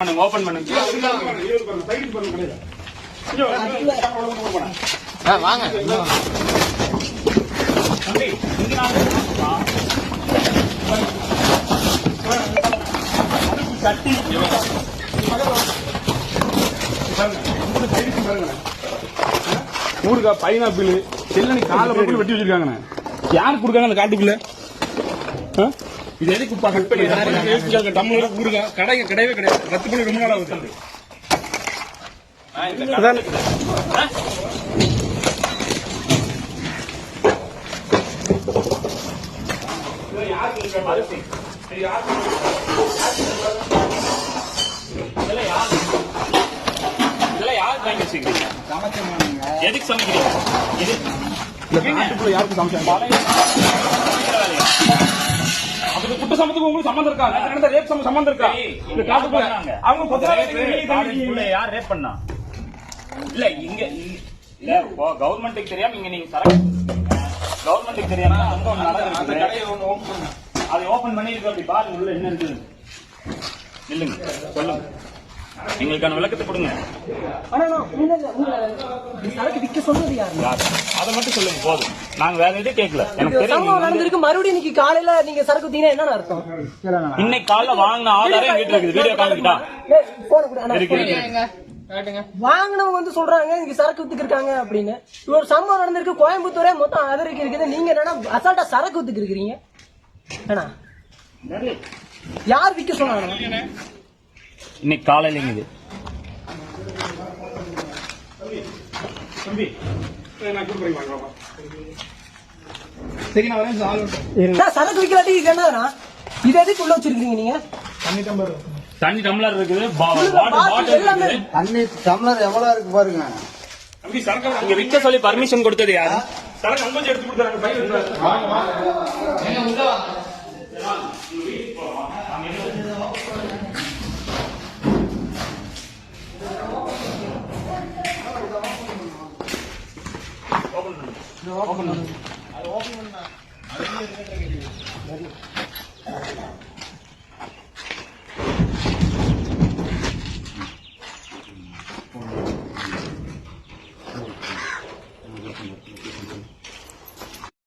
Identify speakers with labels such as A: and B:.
A: பண்ணுங்க ஓபன் பண்ணுங்க. வாங்க. சட்டி
B: ஊருக்கா பைனாப்பிள் செல்லனி காலை வெட்டி வச்சிருக்காங்கண்ணே. யாருக்கு கொடுக்காங்க அந்த காட்டுக்குள்ள? ஆ? இது எதுக்கு இப்ப கட் பண்ணி யோசிச்சாங்க டம்ளர். ஊருக்கா கடை கிடையவே கிடையாது. ரத்து பண்ணி ரொம்ப நாள் ஆகுது
A: எதுக்கு சமைக்கிறீங்க? இது
B: இந்த காட்டுக்குள்ள யாருக்கு சமைச்சாங்க? சமத்துக்கு உங்களுக்கு சம்மந்தம் இருக்கா? நடந்த ரேப் சம்ம சம்மந்தம் இருக்கா? இந்த காட்டுக்குள்ள அவங்க
A: காட்டுக்குள்ள யார் ரேப் பண்ணா? இல்ல இங்க இல்ல கவர்மெண்ட்டுக்கு தெரியாம இங்க நீங்க சரக்கு கவர்மெண்ட்டுக்கு தெரியாம அங்க ஒண்ணு நடக்குது அதை ஓபன் பண்ணி. இருக்கு அப்படி பாருங்க உள்ள என்ன இருக்குது? நில்லுங்க சொல்லுங்க. எங்களுக்கான விளக்கத்தை கொடுங்க. அதை மட்டும் சொல்லுங்க போதும். நாங்க வேற எதுவும் கேட்கல. எனக்கு தெரியும்
C: மறுபடியும் இன்னைக்கு காலையில நீங்க சரக்கு வித்தீங்கன்னா என்ன அர்த்தம்?
A: இன்னைக்கு காலைல வாங்கின ஆதாரம் எங்கிட்ட இருக்குது. வீடியோ காமிக்கிட்டா இருக்கு.
C: வாங்கினவங்க வந்து சொல்றாங்க இங்க சரக்கு வித்துக்கு இருக்காங்க அப்படின்னு. ஒரு சம்பவம் நடந்திருக்கு. கோயம்புத்தூரே மொத்தம் அதற்கு இருக்குது. நீங்க என்னன்னா அசால்ட்டா சரக்கு வித்துக்கு இருக்கிறீங்க. ஏன்னா யார் விற்க சொன்னாங்க?
A: இன்னைக்கு காலையில இது
C: சரக்கு விற்கலாட்டி இது என்னன்னா இது எதுக்கு உள்ள வச்சிருக்கீங்க நீங்க?
A: தண்ணி டம்ளர் இருக்குது. பா-
C: சொல்லுங்க,
A: வாட்டர்
C: பாட்டில்
A: பாட்டில்
C: எல்லாமே.
A: இருக்குது
D: தண்ணி டம்ளர் எவ்வளவு இருக்கு பாருங்க.
B: தம்பி சரக்கு
A: விற்க சொல்லி பர்மிஷன் கொடுத்தது யாரு?
B: சரக்கு அங்க எடுத்து கொடுத்தாங்க 들어가 보면.